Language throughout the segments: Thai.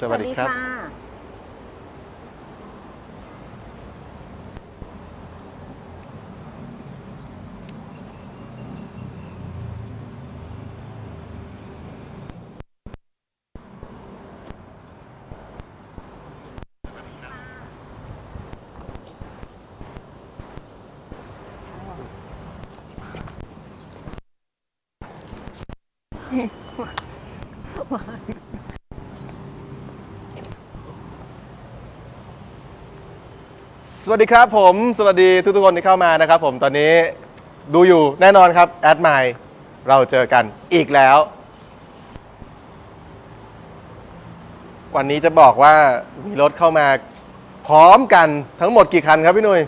สวัสดีครับค่ะส วัสดีครับผมสวัสดีทุกๆคนที่เข้ามานะครับผมตอนนี้ดูอยู่แน่นอนครับแอดไมเราเจอกันอีกแล้ว วันนี้จะบอกว่ามีรถเข้ามาพร้อมกันทั้งหมดกี่คันครับพี่หนุ่ย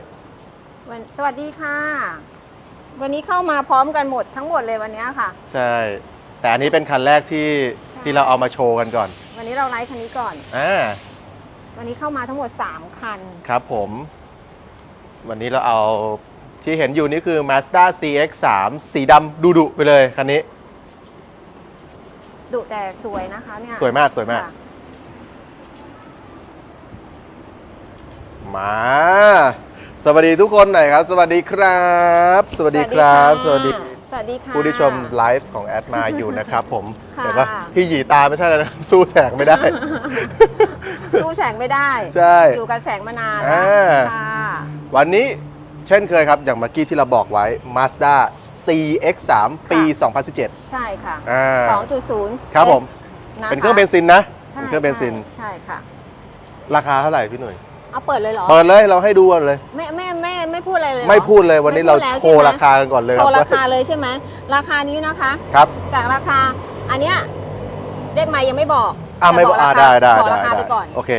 วันสวัสดีค่ะ วันนี้เข้ามาพร้อมกันหมดทั้งหมดเลยวันนี้ค่ะ ใช่ แต่อันนี้เป็นคันแรกที่ใช่ ที่เราเอามาโชว์กันก่อนวันนี้เราไลฟ์คันนี้ก่อน อ่าวันนี้เข้ามาทั้งหมด 3 คัน ครับผม วันนี้เราเอาที่เห็นอยู่นี่คือ Mazda CX-3 สีดำดุๆไปเลยคันนี้ ดุแต่สวยนะคะเนี่ยสวยมากสวยมาก ค่ะมา สวัสดีทุกคนหน่อยครับ สวัสดีครับ สวัสดีครับ สวัสดีสวัสดีค่ะ ผู้ที่ชมไลฟ์ของแอดมาอยู่นะครับผมค่ะ แต่ว่าที่หยีตาไม่ใช่แล้วนะสู้แสงไม่ได้ สู้แสงไม่ได้ ใช่ อยู่กับแสงมานานอ่า ค่ะ วันนี้เช่นเคยครับ อย่างเมื่อกี้ที่เราบอกไว้ Mazda CX-3 ปี 2017 ใช่ค่ะ อ่า2.0ครับผมะะเป็นเครื่องเบนซินนะใช่เป็นเครื่องเบนซินใช่ค่ะ ราคาเท่าไหร่พี่หนุ่ยเอาเปิดเลยเหรอ เปิดเลยเราให้ดูกันเลย ไม่ไม่ไม่ไม่พูดอะไรเลยเหรอไม่พูดเลยวันนี้เราไม่พูดแล้วโชว์ใช่ไหมราคากันก่อนเลยโชว์คราบคาเลยใช่ไหมราคานี้นะคะ ครับ จากราคาอันเนี้ยเลขไม้ยังไม่บอกอ่าไม่บอกแต่อ่าราคาได้ได้บอกได้ราคาไปได้ก่อนโอเค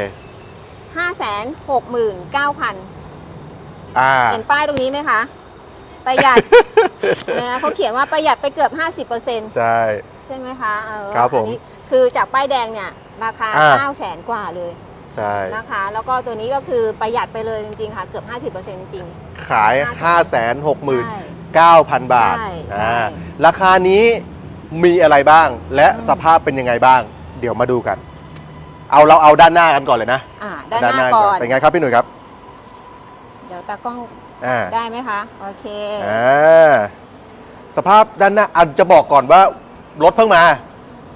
5 6 9 0 0 0 อ่า เห็นป้ายตรงนี้ไหมคะประหยัด นะเขาเขียนว่าประหยัดไปเกือบ 50%ใช่ ใช่ไหมคะเออครับผมอันนี้คือจากป้ายแดงเนี่ย ราคาอ่า9 0 0 0 0 0กว่าเลยใช่ นะคะ แล้วก็ตัวนี้ก็คือประหยัดไปเลยจริงๆค่ะ เกือบ 50%จริง ขาย5 6 9 0ใช่0 0 0 บาทใช่ใช่อ่าราคานี้มีอะไรบ้าง และสภาพเป็นยังไงบ้าง เดี๋ยวมาดูกัน เอาเราเอาด้านหน้ากันก่อนเลยนะๆอ่าด้านหน้าก่อน เป็นไงครับพี่หนุ่ยครับเดี๋ยวตากล้องอ่าได้ไหมคะ โอเค อ่าสภาพด้านหน้าอันจะบอกก่อนว่ารถเพิ่งมา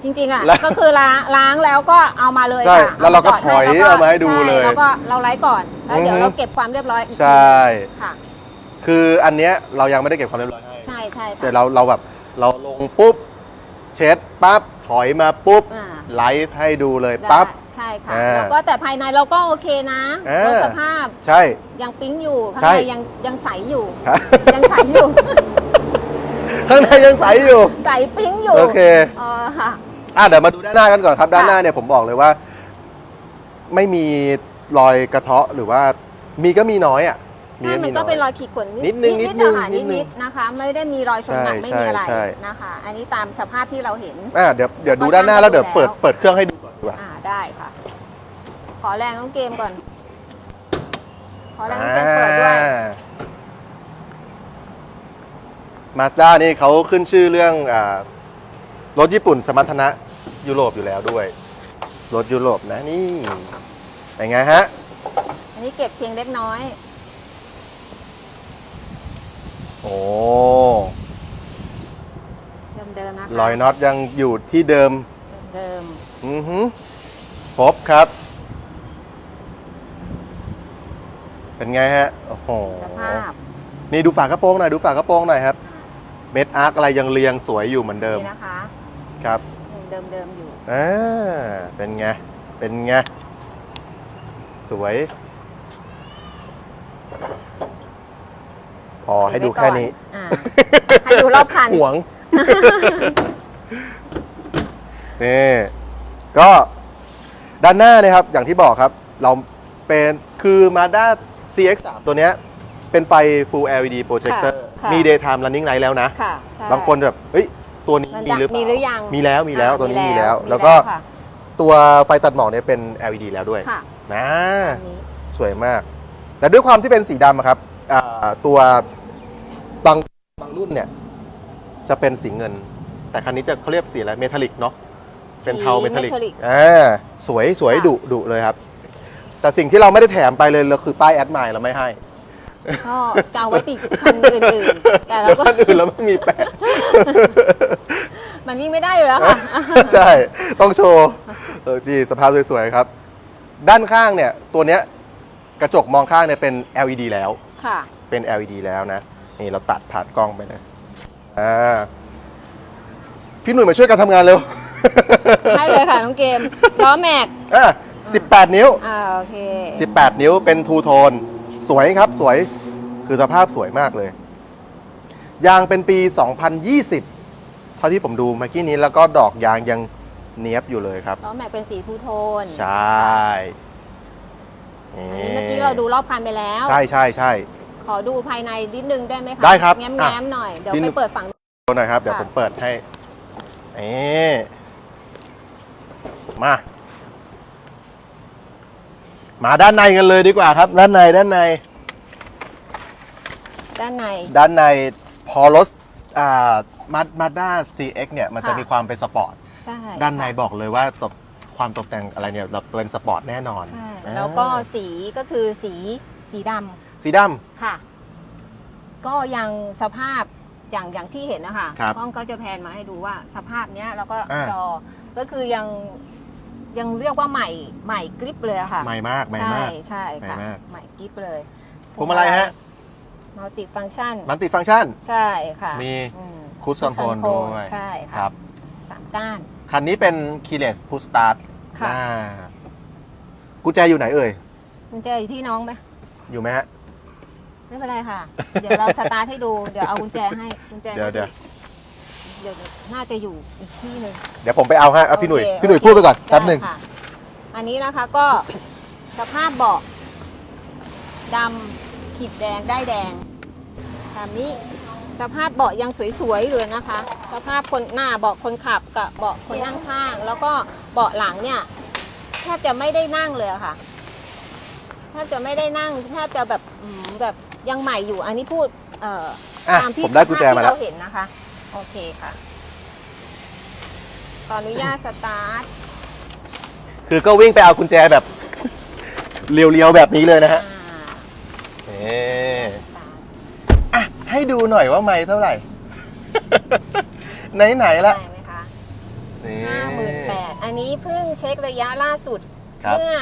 จริงๆอะแล้วก็คือล้างล้างแล้วก็เอามาเลยใช่ค่ะแล้วเราก็จดถอยแล้วเอามาให้ดูเลยใช่แล้วก็เราไลฟ์ก่อนแล้วเดี๋ยวอือฮึ เราเก็บความเรียบร้อยอีกทีใช่ ค่ะ คืออันเนี้ยเรายังไม่ได้เก็บความเรียบร้อยให้ ใช่ใช่ค่ะแต่เราเราแบบเราลงปุ๊บ เช็ดปั๊บถอยมาปุ๊บอ่า ไลฟ์ให้ดูเลยปั๊บได้ใช่ค่ะอ่าแล้วก็แต่ภายในเราก็โอเคนะอ่า รถสภาพใช่ ยังปิ๊งอยู่ข้างใช่ ในยังยังใสอยู่ ครับ ยังใสอยู่ ข้างในยังใสอยู่ ใสปิ๊งอยู่โอเคเออค่ะ อะเดี๋ยวมาดูด้านหน้ากันก่อนครับค่ะด้านหน้าเนี่ยผมบอกเลยว่า ไม่มีรอยกระเทาะหรือว่ามีก็มีน้อยอะ ใช่มันก็เป็นรอยขีดข่วนนิดนึงนินิดดนึๆงนะคะนินิดดนึงนิดๆนะคะ ไม่ได้มีรอยชนหนักใช่ไม่มีอะไรใช่นะคะ อันนี้ตามสภาพที่เราเห็นอะเดี๋ยวเดี๋ยวดูด้านหน้าแล้วเดี๋ยวเปิดเปิดเครื่องให้ดูก่อนดีกว่าอ่าได้ค่ะ ขอแรงน้องเกมก่อน ขอแรงน้องเกมเปิดด้วยมาสด้านี่เขาขึ้นชื่อเรื่องอารถญี่ปุ่นสมรรถนะยุโรปอยู่แล้วด้วย รถยุโรปนะนี่เป็นไงฮะ อันนี้เก็บเพียงเล็กน้อย โอ้เดิมๆนะคะรอยน็อตยังอยู่ที่เดิม เดิมอือฮึครบครับ เป็นไงฮะ โอ้โห ๆสภาพนี่ดูฝากระโปรงหน่อย ดูฝากระโปรงหน่อยครับ เม็ดอาร์คอะไรยังเรียงสวยอยู่เหมือนเดิมนี่นะคะครับยังเดิมๆอยู่อ่าเป็นไง เป็นไง สวย พอให้ดูแค่นี้อ่าให้ดูรอบคันห่วง นี่ก็ด้านหน้าเนะครับ อย่างที่บอกครับ เราเป็นคือ Mazda CX-3 ตัวเนี้ย เป็นไฟ Full LED projector ค่ะค่ะ มี daytime running light แล้วนะ ค่ะใช่บางคนแบบเฮ้ย ตัวนี้มันมีหรือเปล่ามีหรือยังมีแล้วมีแล้วอ่าตัวนี้มีมีแล้แล้ววแล้วก็มีแล้วค่ะตัวไฟตัดหมอกเนี่ยเป็น LED แล้วด้วยค่ะนะ อันนี้ สวยมาก แต่ด้วยความที่เป็นสีดำอะครับอ่าตัวบางบาง รุ่นเนี่ยจะเป็นสีเงิน แต่คันนี้จะเขาเรียกสีอะไรเมทัลลิกเนาะเป็นเทาสีเมทัลลิก metallic อ่าสวยสวยค่ะ ดุดุเลยครับ แต่สิ่งที่เราไม่ได้แถมไปเลยเราคือป้ายแอดไมล์เราไม่ให้ก็กาวไว้ติดคันอื่นๆ แต่เราเดี๋ยวก็ท่านอื่นเราไม่มีแปะ มันวิ่งไม่ได้อยู่แล้วค่ะ ใช่ ต้องโชว์เออดีสภาพสวยๆครับ ด้านข้างเนี่ย ตัวเนี้ยกระจกมองข้างเนี่ยเป็น LED แล้ว ค่ะ เป็น LED แล้วนะ นี่เราตัดผ่านกล้องไปเลยอ่าพี่หนุ่ยมาช่วยกันทำงานเร็วให้เลยค่ะน้องเกมล้อแม็กอะ18 นิ้ว อ่าโอเค18 นิ้วเป็นทูโทน สวยครับสวย คือสภาพสวยมากเลย ยางเป็นปี 2020 เท่าที่ผมดูเมื่อกี้นี้แล้วก็ดอกยางยังเนียบอยู่เลยครับ ล้อแม็กเป็นสีทูโทนใช่อันนี้เมื่อกี้เราดูรอบคันไปแล้ว ใช่ใช่ใช่ ขอดูภายในนิดนึงได้ไหมคะได้ครับแง้มอะ แง้มๆหน่อย เดี๋ยวพี่ไปนุ๊กเปิดฝั่ง ดูหน่อยครับ เดี๋ยวค่ะ ผมเปิดให้เอ๊มา มาด้านในกันเลยดีกว่าครับ ด้านในด้านใน ด้านใน ด้านในพอรถอ่ามามาด้า CX เนี่ย มันจะค่ะ มีความเป็นสปอร์ต ใช่ด้านในค่ะบอกเลยว่าตกความตกแต่งอะไรเนี่ยเราเป็นสปอร์ตแน่นอนใช่อ่าแล้วก็สีก็คือสีสีดำ สีดค่ะ ก็ยังสภาพอย่างอย่างที่เห็นนะคะครับกล้องก็จะแพนมาให้ดูว่าสภาพเนี้ยแล้วก็อ่า จอก็คือยังยังเรียกว่าใหม่ใหม่กริปเลยอะค่ะำใหม่มากใหม่ใช่มาก ใช่ค่ะ ใหม่มากใหม่กริปเลยพวงมาลัยฮะ มัลติฟังก์ชันมันติฟังก์ชัน ใช่ค่ะมี อืมคูสคอนโทรล Cruise Control ด้วยใช่คค่ะรับ สามก้าน คันนี้เป็น keyless push start ค่ะ อ่ากุญแจอยู่ไหนเอ่ยกุญแจอยู่ที่น้องไหมอยู่ไหมฮะ ไม่เป็นไรค่ะ เดี๋ยวเราสตาร์ทให้ดู เดี๋ยวเอากุญแจให้กุญแจเดี๋ยวเดี๋ยวเดี๋ยวน่าจะอยู่อีกที่หนึ่ง เดี๋ยวผมไปเอาให้เอาพี่หนุ่ย โอเคพี่หนุ่ยโอเค พูดไปก่อนแป๊บหนึ่งได้ค่ะอันนี้นะคะก็สภาพเบาะดำขีดแดงได้แดงตามนี้สภาพเบาะยังสวยๆเลยนะคะ สภาพคนหน้าเบาะคนขับกับเบาะคนนั่งข้าง แล้วก็เบาะหลังเนี่ยแทบจะไม่ได้นั่งเลยอะค่ะแทบจะไม่ได้นั่งแทบจะแบบอืมแบบ ยังใหม่อยู่อันนี้พูดเอ่ออะตามที่ผมได้กุญแจมาแล้วภพที่เราเห็นนะคะ โอเคค่ะ ขออนุญาตสตาร์ทคือก็วิ่งไปเอากุญแจแบบ เรียวๆแบบนี้เลยนะฮะอ่านี่สตาร์ทอะให้ดูหน่อยว่าไม่เท่าไหร่ ไหนๆละได้ไหมคะนี่ ห้าหมื่นแปดอันนี้เพิ่งเช็คระยะล่าสุด ครับ เมื่อ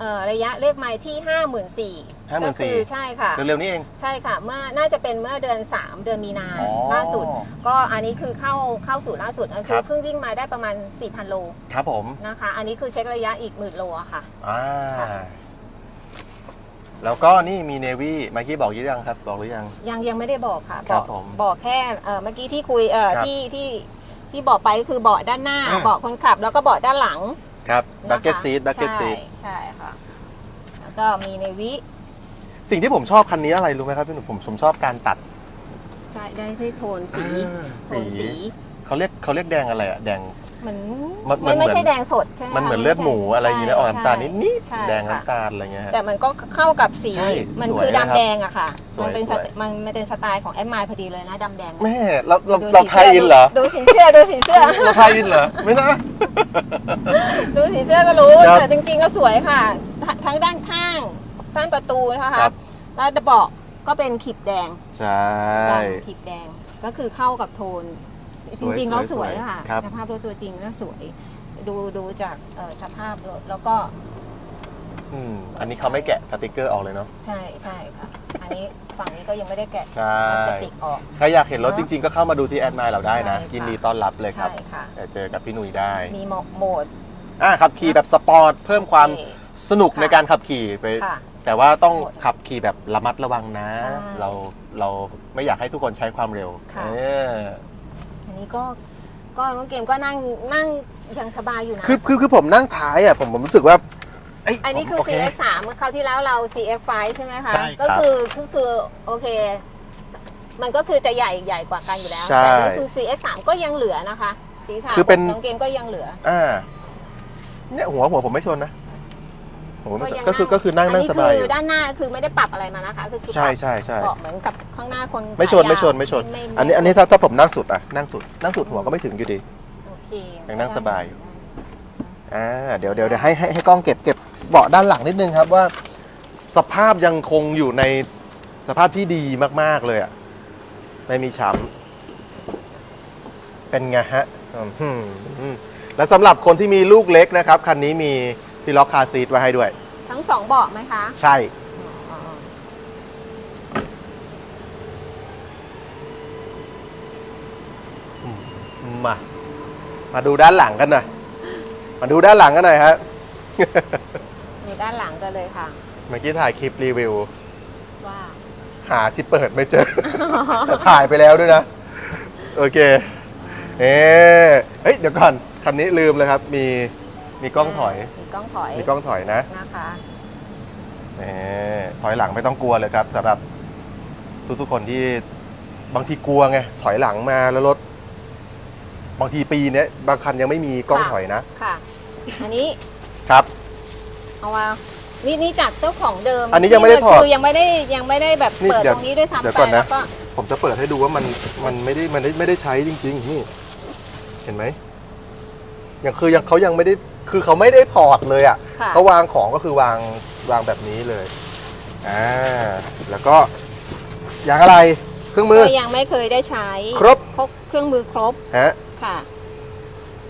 เอ่อระยะเลขไมล์ที่ห้าหมื่นสี่ 54,000 ก็คือใช่ค่ะ เร็วๆนี้เอง ใช่ค่ะ เมื่อน่าจะเป็นเมื่อเดือน 3 เดือนมีนาอ๋อล่าสุด ก็อันนี้คือเข้าเข้าสู่ล่าสุดก็คืครัอบ เพิ่งวิ่งมาได้ประมาณ 4,000 โลครับผมนะคะ อันนี้คือเช็คระยะอีกหมื่นโลอะค่ะ อ่าค่ะ แล้วก็นี่มีเนวี่เมื่อกี้บอกยี่ยังครับ บอกหรือยัง ยังยังไม่ได้บอกค่ะครับอกผมบอกแค่เอ่อเมื่อกี้ที่คุยเอ่อครับที่ที่ที่บอกไปก็คือเบาะด้านหน้าอ่า เบาะคนขับแล้วก็เบาะด้านหลัง ครับนะคะบักเก็ตซีทบักเก็ตซีทใช่ใช่ค่ะ แล้วก็มีในวิสิ่งที่ผมชอบคันนี้อะไรรู้ไหมครับพี่หนุ่มผมผมชอบการตัดใช่ได้ที่โทนสีอ่าโทนสีสีเขาเรียกเขาเรียกแดงอะไรอะแดง เหมือนมันมันไม่ไม่เหมือน ใช่แดงสดใช่ไหมมันเหมือนคะเลือดหมูอะไรอย่างเงี้ยนะออกน้ำตาลนิดนิดใช่แดงค่ะน้ำตาลอะไรเงี้ยฮะ แต่มันก็เข้ากับสีใช่มันสวยคือนะครับดำแดงอะค่ะ สวยมันเป็นสสวยไตมันมันเป็นสไตล์ของแอดมายพอดีเลยนะดำแดงแม่เราเราดูเราสีไทยอินเหรอดูสีเสื้อดูสีเสื้อ เราไทยอินเหรอไม่นะ ดูสีเสื้อก็รู้ครับแต่จริงๆก็สวยค่ะททั้งด้านข้างด้านประตูนะคะครับแล้วเบาะก็เป็นขีดแดงใช่ ดำขีดแดงก็คือเข้ากับโทน สจวยริงๆแล้วสสววยยค่ะครับ สภาพรถตัวจริงแล้วสวย ดูดูจากเอ่อสภาพรถแล้วก็อืมอันนี้เขาไม่แกะสติกเกอร์ออกเลยเนาะ ใช่ใช่ค่ะ อันนี้ฝั่งนี้ก็ยังไม่ได้แกะใช่ พลาสติกออก ใครอยากเห็นรถจริงๆ ก็เข้ามาดูที่แอดไมล์เราได้นะ ใช่ค่ะ ยินดีต้อนรับเลยครับใช่ค่ะ เดี๋ยวเจอกับพี่หนุ่ยได้มีโหมโหมดอ่าขับขี่แบบสปอร์ตเพิ่มความโอเคสนุกค่ะ ในการขับขี่ไป ค่ะ แต่ว่าต้องโหมดขับขี่แบบระมัดระวังนะ ใช่เราเราไม่อยากให้ทุกคนใช้ความเร็วค่ะ เอออั นนี้ก็ก็น้องเกมก็นั่งนั่งยังสบายอยู่นะ คือคือคือผมนั่งท้ายอะผมผมรู้สึกว่าเยอันนี้คือโเ CX3 เมื่อคราวที่แล้วเรา CX5 ใช่ไหมคะ ใช่ครับก็คือคือคือโอเค มันก็คือจะใหญ่ใหญ่กว่ากันอยู่แล้ว ใช่แต่นี่คือ CX3 ก็ยังเหลือนะคะ สีสันคือเป็น น้องเกมก็ยังเหลือ อ่าเนี่ยหัวหัวผมไม่ชนนะ หัวไม่ชนยังก็คือก็คือนั่งนั่งสบายอัอยู่คือด้านหน้าคือไม่ได้ปรับอะไรมานะคะ คือคือใช่ปรับใช่ใช่เบาะเหมือนกับข้างหน้าคนไม่ชนขายาวไม่ชนไม่ชนไม่อันนี้อันนี้ถ้าถ้าผมนั่งสุดอะนั่งสุดนั่งสุดหัวก็ไม่ถึงอยู่ดี โอเคเคยังนั่งสบายอยู่ได้อ่าเดี๋ยวเดี๋ยวเดี๋ยวให้ให้ให้กล้องเก็บเก็บเบาะด้านหลังนิดนึงครับว่า สภาพยังคงอยู่ในสภาพที่ดีมากๆเลยอะไม่มีช้ำเป็นไงฮะอืมหืมและสำหรับคนที่มีลูกเล็กนะครับคันนี้มี ที่ล็อกคาร์ซีทไว้ให้ด้วย ทั้งสองเบาะไหมคะใช่ อ๋อมา มาดูด้านหลังกันหน่อย มาดูด้านหลังกันหน่อยฮะมีด้านหลังกันเลยค่ะ เมื่อกี้ถ่ายคลิปรีวิว ว่า หาที่เปิดไม่เจอแต่ถ่ายไปแล้วด้วยนะ โอเค เอ๊ะเฮ้ย เดี๋ยวก่อน คันนี้ลืมเลยครับ มี มีกล้องถอย มีกล้องถอยมีกล้องถอยนะนะคะเอ๊ะถอยหลังไม่ต้องกลัวเลยครับสำหรับทุกๆคนที่บางทีกลัวไงถอยหลังมาแล้วรถ บางทีปีเนี้ยบางคันยังไม่มีกล้องถอยนะค่ะ อันนี้ครับ เอามานี่นี่จากเจ้าของเดิมอันนี้ยังไม่ได้ถอดคือยังไม่ได้ยังไม่ได้แบบนี่เปิดเดี๋ยวตรงนี้ด้วยเดี๋ยวซ้ำไปก่อนนะแล้วก็ผมจะเปิดให้ดูว่ามันมันไม่ได้มันไม่ไม่ได้ใช้จริง ๆ นี่ เห็นไหมยังคือยังเขายังไม่ได้ คือเขาไม่ได้ถอดเลยอะค่ะ เขาวางของก็คือวางวางแบบนี้เลยอ่าแล้วก็อย่างอะไรเครื่องมือก็ยังไม่เคยได้ใช้ครบครบเครื่องมือครบฮะ ค่ะ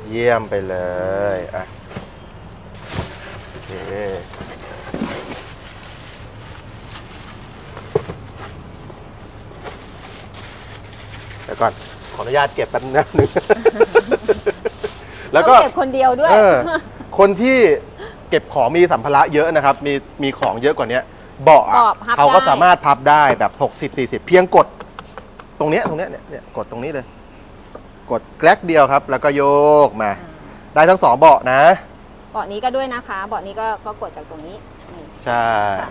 เยี่ยมไปเลย อะ โอเค เดี๋ยวก่อน ขออนุญาตเก็บแป๊บนึงนะ แล้วก็ต้องเก็บคนเดียวด้วย เออคนที่เก็บของมีสัมภาระเยอะนะครับ มีมีของเยอะกว่าเนี้ยเบาะอะเบาะพับเขาก็ได้ สามารถพับได้แบบ 60 40 เพียงกดตรงเนี้ยตรงเนี้ยเนี่ยเนี่ยกดตรงนี้เลย กดแกลกเดียวครับ แล้วก็โยกมา ได้ทั้งสองเบาะนะ เบาะนี้ก็ด้วยนะคะเบาะนี้ก็ก็กดจากตรงนี้นี่ ใช่ ค่ะ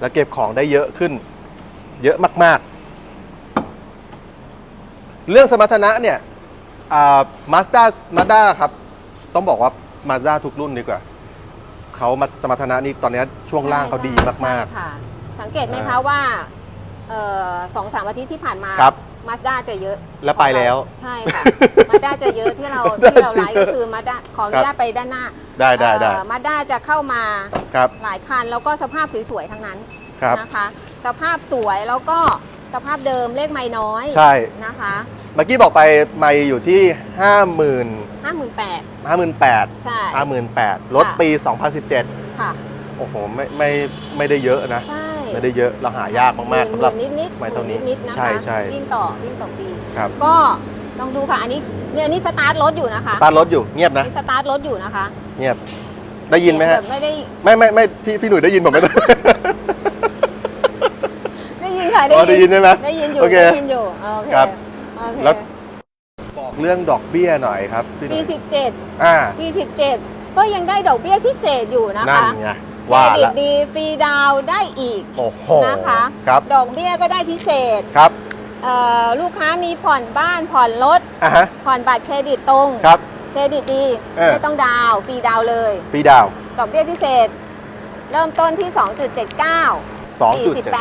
แล้วเก็บของได้เยอะขึ้น เยอะมาก ๆ เรื่องสมรรถนะเนี่ย มาสด้ามาด้าครับ ต้องบอกว่ามาด้าทุกรุ่นดีกว่าเขามาสมรรถนะนี่ตอนนี้ช่วงล่างเขาดีมาก ใช่ค่ะ สังเกตไหมคะว่าเอ่อสองสามอาทิตย์ที่ผ่านมาครับมาด้าจะเยอะแล้วไปแล้ว ใช่ค่ะมาด้าจะเยอะที่เราที่เราไลฟ์ก็คือมาด้าขออนุญาตไปด้านหน้าๆได้ได้ได้มาด้าจะเข้ามาครับหลายคันแล้วก็สภาพสวยๆทั้งนั้นครับนะคะ สภาพสวยแล้วก็สภาพเดิมเลขไม่น้อยใช่นะคะ เมื่อกี้บอกไปไม่อยู่ที่ 5 0 0 0 0ห้าหมื่นแปด58,000 ใช่ 58,000รถค่ะปี 2017 ค่ะ โอ้โห ไม่ไม่ไม่ได้เยอะนะ ใช่ไม่ได้เยอะเราหายากมากๆหสำหรับนิดนิดๆไม่เท่านี้นิดๆนะคะใช่ใช่ วิ่งต่อวิ่งต่อปี ครับก็ลองดูค่ะ อันนี้เนี่ยอันนี้สตาร์ทรถอยู่นะคะตาร์ทรถอยู่เงียบนะ นี่สตาร์ทรถอยู่นะคะเงียบ ได้ยินไหมฮะ แบบไม่ได้ไม่ไม่ไม่พี่พี่หนุ่ยได้ยินผมไหม ได้ยินค่ะอ๋อได้ยินใช่ไหมได้ยินอยู่โอเคได้ยินอยู่โอเคครับโอเคแล้วบอกเรื่องดอกเบี้ยหน่อยครับพี่หปีนุ่ยสิบเจ็ดอ่าปีสิบเจ็ดก็ยังได้ดอกเบี้ยพิเศษอยู่นะนั่นคะไงเครว่าดิตละดีฟรีดาวน์ได้อีก โอ้โหนะคะ ครับดอกเบี้ยก็ได้พิเศษครับเอ่อลูกค้ามีผ่อนบ้านผ่อนรถอะฮะผ่อนบัตรเครดิตตรง ครับ เครดิตดีเออ ไม่ต้องดาวน์ฟรีดาวน์เลย ฟรีดาวดอกเบี้ยพิเศษ เริ่มต้นที่ 2.79 48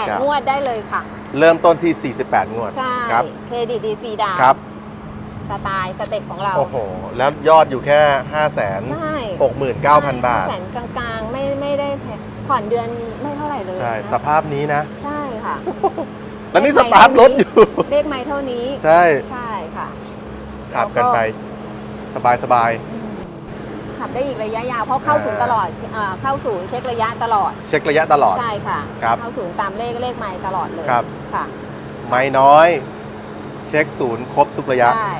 ง2.79วดได้เลยค่ะ เริ่มต้นที่ 48 งวดใช่ครับเครดิตดีฟรีดาวน์ครับ สไตล์สเต็ปของเราโอ้โห แล้วยอดอยู่แค่5 0 0 0 0ใช่69,000 บาท แสนกลางๆ ไม่ไม่ได้แพงผ่อนเดือนไม่เท่าไหร่เลยใช่ นะสภาพนี้นะ ใช่ค่ะ แล้วนี่เลสขไมค์ตาร์ทรถเท่านี้อยู่ เลขไม่เท่านี้ ใช่ ใช่ค่ะขับกันไป สบายสบายอืม ขับได้อีกระยะยาวเพราะเข้าอ่าศูนย์ตลอดเอ่อเข้าศูนย์เช็คระยะตลอด เช็คระยะตลอด ใช่ค่ะ ครับเข้าศูนย์ตามเลขเลขไม่ตลอดเลยครับ ค่ะไม่น้อย เช็คศูนย์ครบทุกระยะ ใช่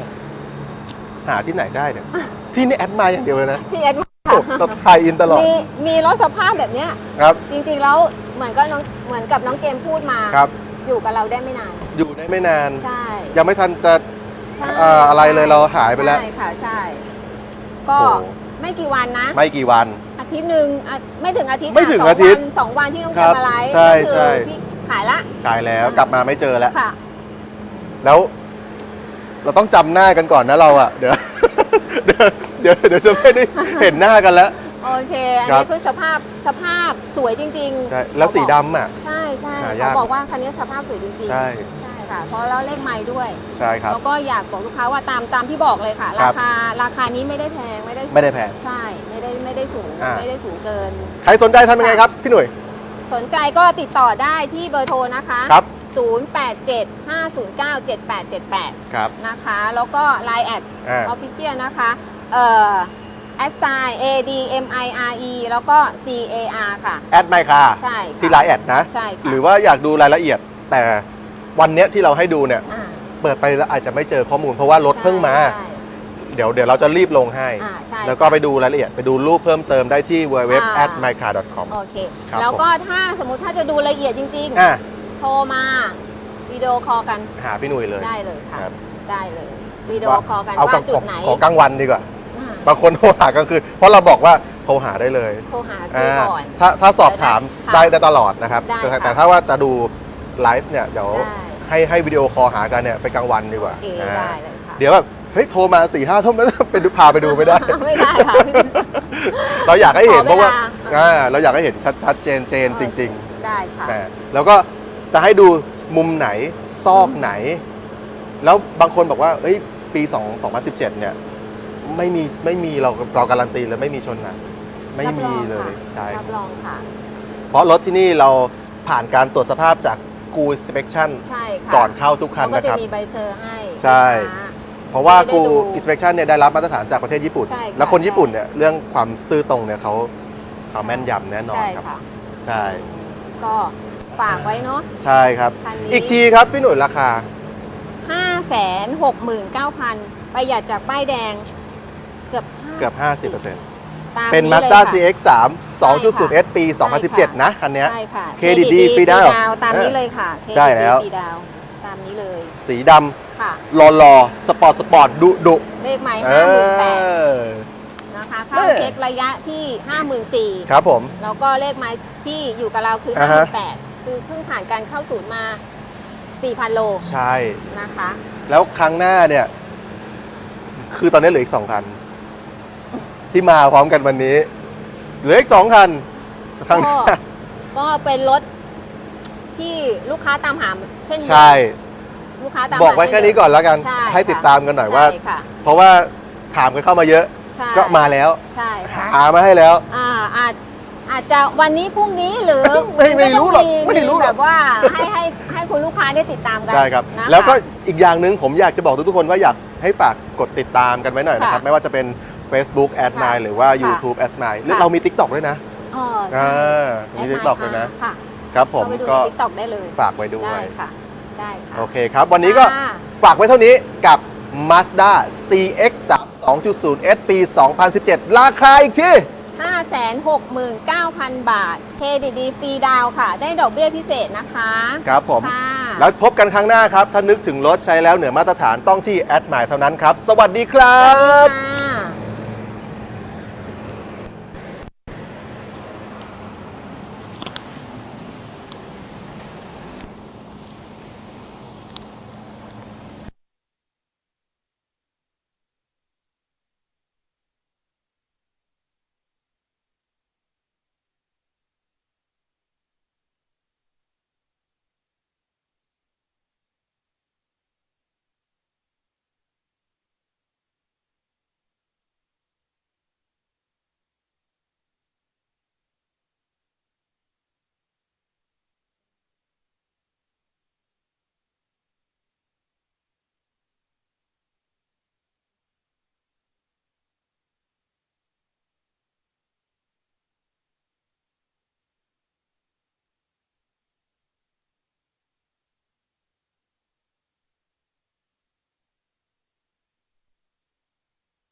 หาที่ไหนได้เนี่ย ที่นี่แอดมาอย่างเดียวเลยนะที่แอดโอ้ต้องไทยอินตลอดมีมีรถสภาพแบบเนี้ย ครับ จริงๆแล้วเหมือนก็น้องเหมือนกับน้องเกมพูดมาครับ อยู่กับเราได้ไม่นาน อยู่ได้ไม่นาน ใช่ยังไม่ทันจะ ใช่เอ่ออะไรเลยเราหายไปแล้ว ใช่ค่ะใช่ ก็โอ้ ไม่กี่วันนะ ไม่กี่วัน อาทิตย์หนึ่งอะไม่ถึงอาทิตย์ไม่ถึงะสอาทิตย์วันสองวันที่น้องคเกรัมบมาไลฟ์ใช่ก็คืใช่ พี่ขายละขายแล้วกลับมาไม่เจอแล้ว ค่ะ แล้ว เราต้องจำหน้ากันก่อนนะเราอะเดี๋ยว เดี๋ยวเดี๋ยวเดี๋ยวจะไม่ได้เห็นหน้ากันแล้ว โอเค อันครับนี้คือสภาพสภาพสวยจริงใช่แล้วสีดำอะ ใช่ใช่หายาก เขาบอกว่าคันนี้สภาพสวยจริงๆ ใช่ ใช่ ค่ะเพราะเราเลขไม้ด้วยใช่ครับแล้วก็อยากบอกลูกค้าว่าตามตามที่บอกเลยค่ะ ครัราบ คาราคานี้ไม่ได้แพงไม่ได้สูงไม่ได้แพง ใช่ไม่ได้ไม่ได้สูงอ่า ไม่ได้สูงเกิน ใครสนใจทำยังไงครับ พี่หนุ่ย สนใจก็ติดต่อได้ที่เบอร์โทรนะคะครับ 0875097878 ครับนะคะ แล้วก็ Line แอด อ่า ออฟฟิเชียลนะคะ เอ่อ a s s i a d m i r e แล้วก็ c a r ค่ะ แอดไมค์ค่ะ ใช่ค่ะ ที่ไลน์แอดนะ ใช่ค่ะ หรือว่าอยากดูรายละเอียดแต่ วันเนี้ยที่เราให้ดูเนี่ย อ่าเปิดไปแล้วอาจจะไม่เจอข้อมูล เพราะว่ารถเพิ่งมา ใช่ เดี๋ยวเดี๋ยวเราจะรีบลงให้ อ่าใช่แล้วก็ไปดูรายละเอียดไปดูรูปเพิ่มเติมได้ที่ www อ่า at mycar.com โอเค ครับแล้วก็ถ้าสมมุติถ้าจะดูละเอียดจริง อะๆ โทรมาวิดีโอคอลกันหาพี่หนุ่ยเลย ได้เลยค่ะ ครับ ได้เลยวิดีโอคอลกันเอาว่ากับจุขดอไหนขอกลางวันดีกว่า อ่าบางคนโทรหากลางคืนเพราะเราบอกว่าโทรหาได้เลยโทรหาพี่อ่าก่อน ถ้าถ้าสอบถามได้ได้ค่ะได้ตลอดนะครับ ได้แต่ค่ะ แต่ถ้าว่าจะดู ไลฟ์เนี่ยเดี๋ยวได้ให้ให้วิดีโอคอลหากันเนี่ยไปกลางวันดีกว่าโอเคอ่าได้เลยค่ะเดี๋ยวแบบเฮ้ยโทรมาสี่ห้าทุ่มแล้วไปดูพาไปดูไม่ได้ ไม่ได้ค่ะ เราอยากให้เห็นขอเพราะว่าเวลาอ่าเราอยากให้เห็นชัดชัดเจนเจนจริงได้ค่ะๆอ่าแล้วก็จะให้ดูมุมไหนซอกไหน แล้วบางคนบอกว่าเอ้ยปี2 2017 เนี่ย ไม่มีไม่มีเราเราการันตีเลยไม่มีชนหนักไม่รับรมีองเลยค่ะใช่รับรองค่ะ เพราะรถที่นี่เราผ่านการตรวจสภาพจาก กูสเป c ชั่นใช่ค่ะก่อนเข้าทุกคันเขาก็นะจะครับ มีใบเซอร์ให้ใช่ นะคะ เพราะว่าไม่ได้กูดูอินสเป t ชันเนี่ยได้รับมาตรฐานจากประเทศญี่ปุ่น ใช่ค่ะ แล้วคนญี่ปุ่นใช่เนี่ยเรื่องความซื่อตรงเนี่ยเขาเขาแม่นยำแน่นอนใช่ครับ ค่ะ ใช่ ก็ฝากไว้เนาะ ใช่ครับ คันนี้ อีกทีครับพี่หนุ่ยราคาห้าแสนหกหมื่นเก้าพันประหยัดจากป้ายแดงเกือบเกือบ 50% ตามเป็นลย Mazda ค่ะ CX-3 2.0 S ปี ใช่ค่ะ 2017 นะคันเนี้ย ใช่ค่ะ KDD ฟรีดาวตามนี้เออเลยค่ะได้ KDD แล้ว ฟรีดาวตามนี้เลยสีดค่ะำรอรอสปอร์ตสปอร์ตดุดุเลขไม้เอห้าหมื่นแปดอ นะคะเข้าแม่เช็คระยะที่ห้าหมื่นสี่ครับผม แล้วก็เลขไม้ที่อยู่กับเราคืออ่าห้าหฮะ มื่นแปดคือเพิ่งผ่านการเข้าศูนย์มาสี่พันโลใช่ นะคะ แล้วครั้งหน้าเนี่ย คือตอนนี้เหลืออีกสองคัน ที่มาพร้อมกันวันนี้ เหลืออีกสองคันครั้งหก็น้าก็เป็นรถที่ลูกค้าตามหาเช่นเดิมใช่ ลูกค้าตามบอกไว้หาแค่เช่นี้ก่อนแล้วกัน ใช่ให้ค่ะติดตามกันหน่อยว่า ใช่ค่ะเพราะว่าถามกันเข้ามาเยอะ ใช่ก็มาแล้วใช่ค่ะ หามาให้แล้ว อ่าอาจอาจจะวันนี้พรุ่งนี้หรือไม่ไม่รู้หรอกต้งไม่รู้หรอก แบบว่าให้ให้ให้คุณลูกค้าได้ติดตามกันใช่ครับ นะคะ แล้วก็อีกอย่างหนึ่งผมอยากจะบอกทุกๆคนว่าอยากให้ฝากกดติดตามกันไว้หน่อยนะครับ ค่ะ ไม่ว่าจะเป็น Facebook a d m i ค่ะหรือว่าค่ะ YouTube a d m i หรือค่ะเรามี TikTok ด้วยนะอ๋ออ่าใช่มี TikTok ด้วยนะ ค่ะครับผมเข้าไปดูก็ใน TikTok ได้เลยฝากไว้ด้วได้ย ค่ะ ได้ค่ะโอเคครับ วันนี้ก็ค่ะ ฝากไว้เท่านี้กับ Mazda CX-3 2.0 S ปี 2017 ราคาอีกที 569,000 บาท เครดิตดีฟรีดาวน์ค่ะ ได้ดอกเบี้ยพิเศษนะคะครับผม ค่ะ แล้วพบกันครั้งหน้าครับ ถ้านึกถึงรถใช้แล้วเหนือมาตรฐานต้องที่ a d m i เท่านั้นครับ สวัสดีครัสวัสดีบค่ะ